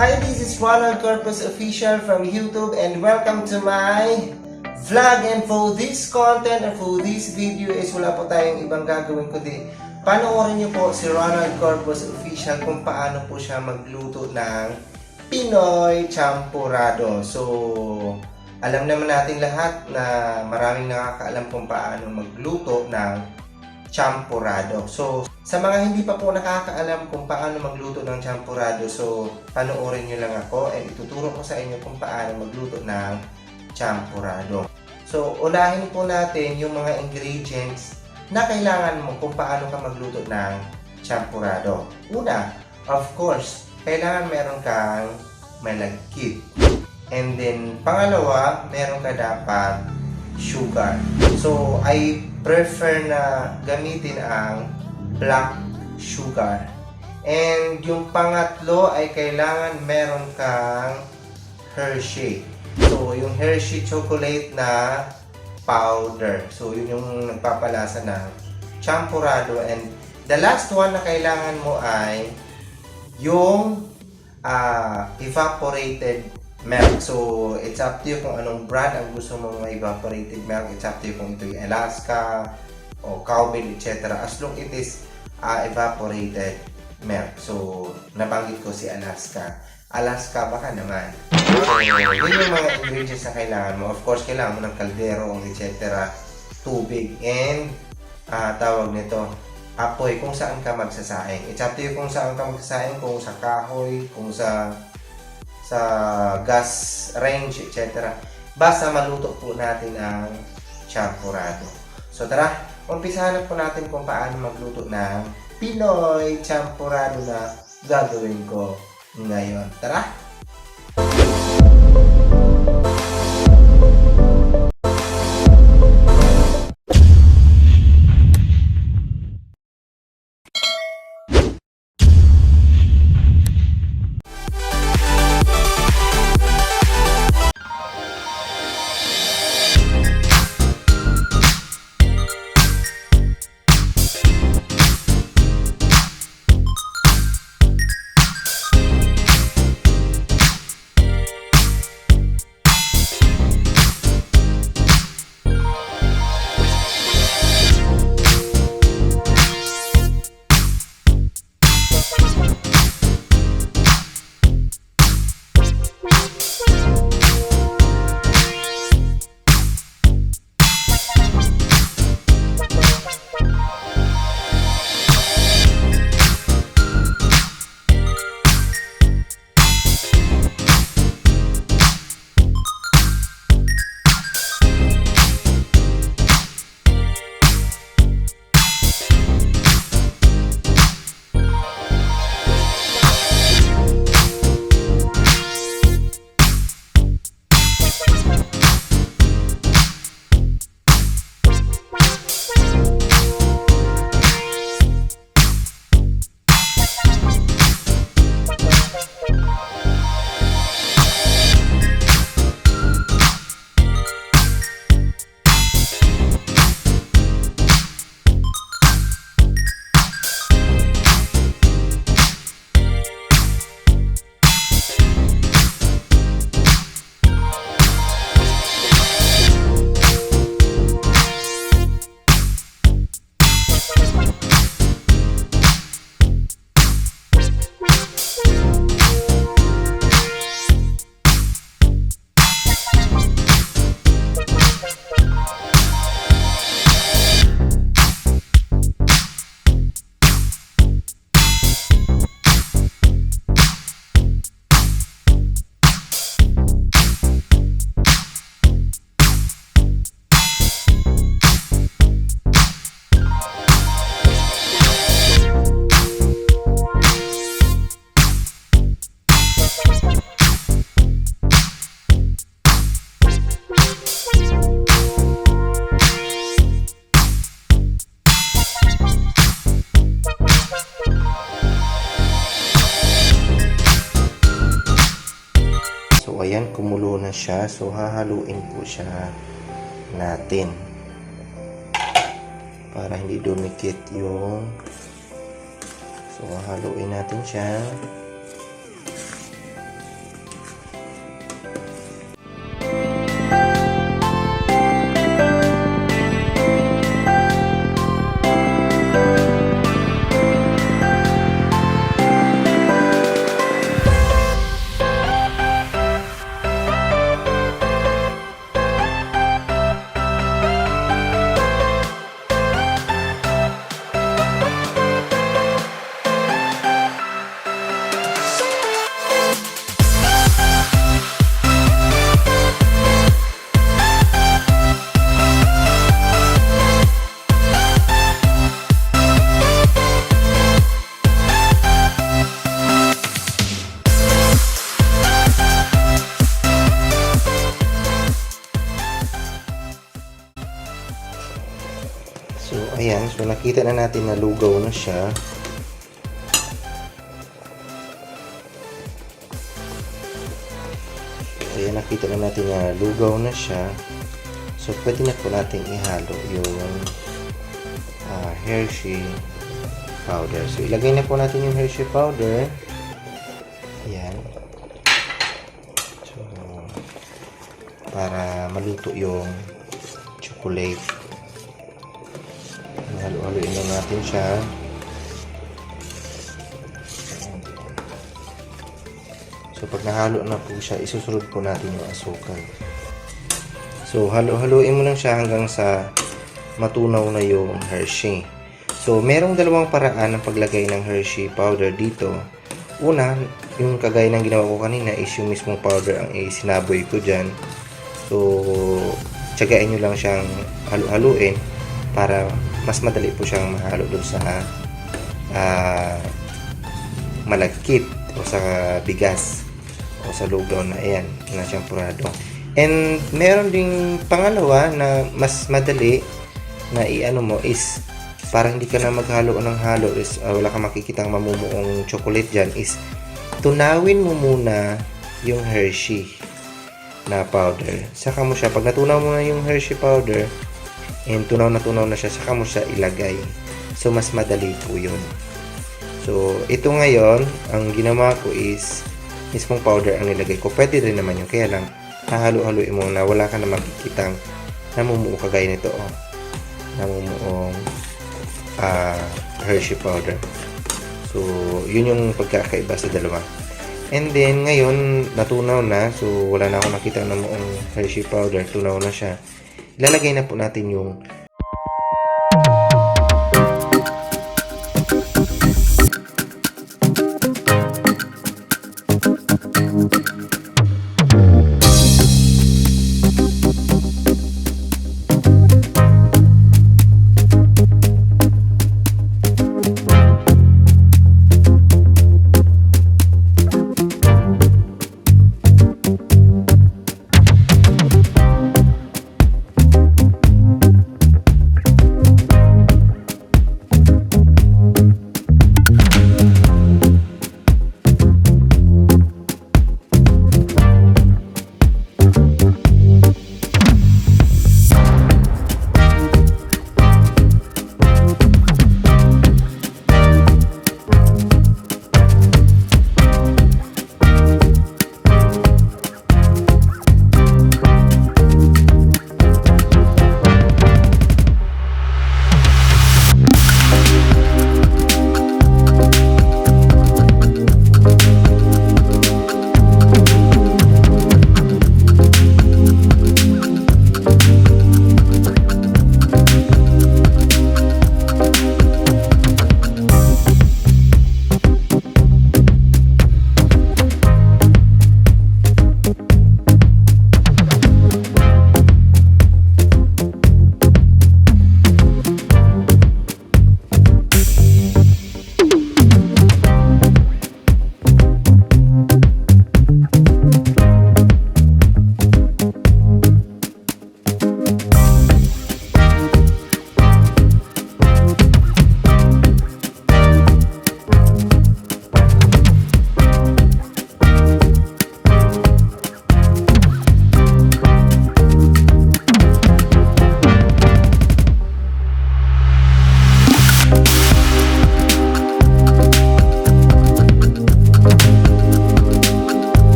Hi, this is Ronald Corpus Official from YouTube and welcome to my vlog and for this content and for this video is wala po tayong ibang gagawin kundi panoorin niyo po si Ronald Corpus Official kung paano po siya magluto ng Pinoy Champurrado. So, alam naman natin lahat na maraming nakakaalam kung paano magluto ng champurrado. So, sa mga hindi pa po nakakaalam kung paano magluto ng champurrado, so panoorin nyo lang ako and ituturo ko sa inyo kung paano magluto ng champurrado. So, unahin po natin yung mga ingredients na kailangan mo kung paano ka magluto ng champurrado. Una, of course, kailangan meron kang malagkit. And then, pangalawa, meron ka dapat sugar. So, I prefer na gamitin ang black sugar. And yung pangatlo ay kailangan meron kang Hershey. So, yung Hershey chocolate na powder. So, yun yung nagpapalasa ng champurrado. And the last one na kailangan mo ay yung ah, evaporated milk. So, it's up to you kung anong brand ang gusto mong evaporated milk. It's up to you kung ito yung Alaska o Cowbell, etc. As long it is ah, evaporated milk. So, nabanggit ko si Alaska. Alaska baka naman. Yun yung mga ingredients na kailangan mo. Of course, kailangan mo ng kaldero, etc. Tubig, and ah, tawag nito, apoy kung saan ka magsasaing. It's up to you kung saan ka magsasaing, kung sa kahoy, kung sa sa gas range, etc. Basta maluto po natin ang champurrado. So tara, umpisahan na po natin kung paano magluto ng Pinoy champurrado na gagawin ko ngayon. Tara! Na siya. So, hahaluin po siya natin. Para hindi dumikit yung... So, hahaluin natin siya. So nakita na natin na lugaw na siya. Kaya nakita na natin na lugaw na siya. So pwede na po natin ihalo yung ah, Hershey powder. So ilagay na po natin yung Hershey powder. Ayan. So para maluto yung chocolate. Natin siya. So pag nahalo na po siya, isusunod po natin yung asukal. So halo-haloin mo lang siya hanggang sa matunaw na yung Hershey. So merong dalawang paraan ng paglagay ng Hershey powder dito. Una, yung kagaya ng ginawa ko kanina is yung mismong powder ang isinaboy ko dyan. So, tsagain nyo lang siyang halu-haluin para mas madali po siyang mahalo dun sa ah, malagkit o sa bigas o sa lugaw na ayan na champurado. And meron ding pangalawa na mas madali na iano mo is para hindi ka na maghalo ng halo is ah, wala kang makikitang mamumuong chocolate dyan is tunawin mo muna yung Hershey na powder. Saka mo siya, pag natunaw mo na yung Hershey powder, and tunaw na tunaw na siya, saka mo siya ilagay. So, mas madali po yun. So, ito ngayon, ang ginawa ko is, mismong powder ang nilagay ko. Pwede rin naman yun. Kaya lang, hahalo-haluin mo na wala ka na makikitang namumuo kagaya nito. Oh. Namumuong ah, Hershey powder. So, yun yung pagkakaiba sa dalawa. And then, ngayon, natunaw na. So, wala na akong nakita na muong Hershey powder. Tunaw na siya. Ilalagay na po natin yung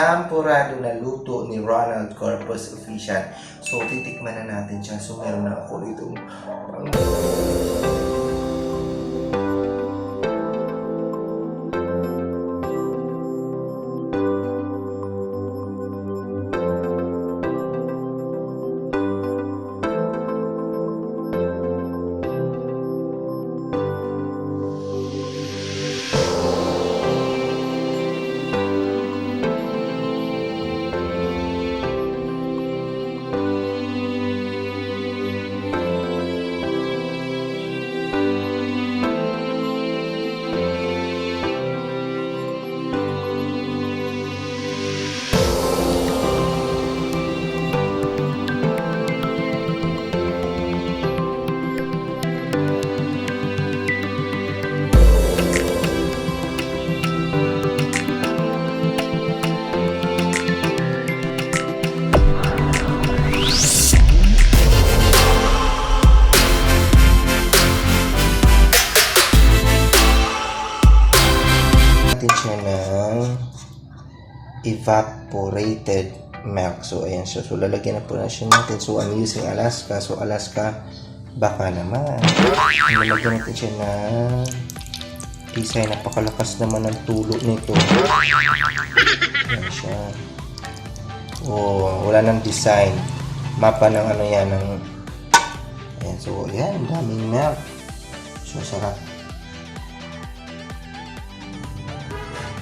champurado na luto ni Ronald Corpus Official. So, titikman na natin siya. So, meron na ako dito. Evaporated milk. So, ayan siya. So, lalagyan na po na siya natin. So, I'm using Alaska. So, Alaska, baka naman. Lalagyan natin siya ng design. Napakalakas naman ng tulo nito. Ayan siya. Oh, wala ng design. Mapa ng ano yan, ng... Ayan, so, ayan, daming milk. So, sarap.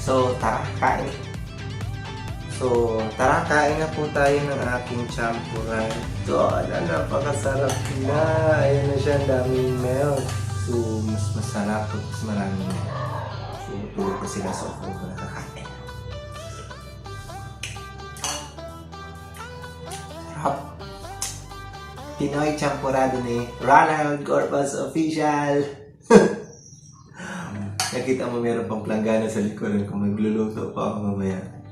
So, tara, kain. So, tara, kain na po tayo ng aking champuran. So, ala, napakasarap na. Ayan na siya, ang daming milk. So, mas masarap pag mas maraming milk. So, tulog ko sila sa upo ko nakakain. Sarap. Pinoy Champurado ni Ronald Corpus Official. Nakita mo meron pang planggana sa likuran kung magluluto pa ako mamaya.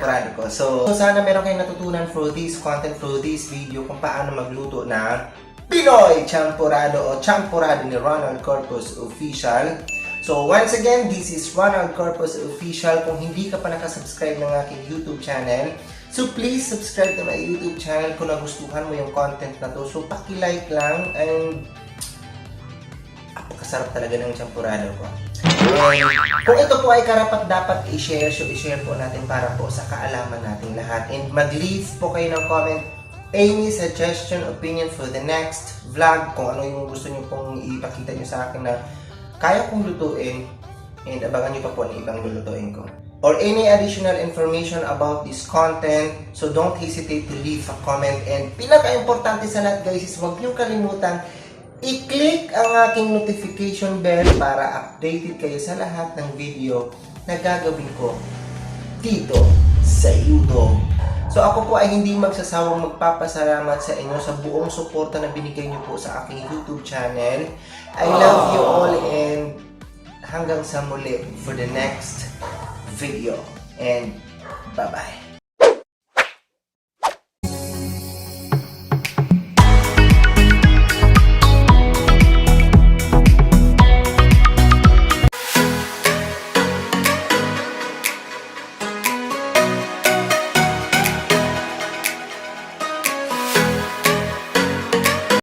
Champurado ko. So, sana meron kayong natutunan for this content, for this video kung paano magluto ng Pinoy Champurado o Champurado ni Ronald Corpus Official. So, once again, this is Ronald Corpus Official. Kung hindi ka pa nakasubscribe ng aking YouTube channel, so please subscribe to my YouTube channel kung nagustuhan mo yung content na to. So, paki-like lang and apakasarap talaga ng champurado ko. Kung ito po ay karapat dapat i-share, so i-share po natin para po sa kaalaman natin lahat. And mag-leave po kayo ng comment any suggestion, opinion for the next vlog, kung ano yung gusto nyo pong ipakita nyo sa akin na kaya kong lutuin and abangan nyo pa po ang ibang lulutuin ko. Or any additional information about this content, so don't hesitate to leave a comment. And pinaka-importante sa lahat guys is huwag nyo kalimutan i-click ang aking notification bell para updated kayo sa lahat ng video na gagawin ko dito sa YouTube. So ako po ay hindi magsasawang magpapasalamat sa inyo sa buong suporta na binigay niyo po sa aking YouTube channel. I love you all and hanggang sa muli for the next video. And bye-bye.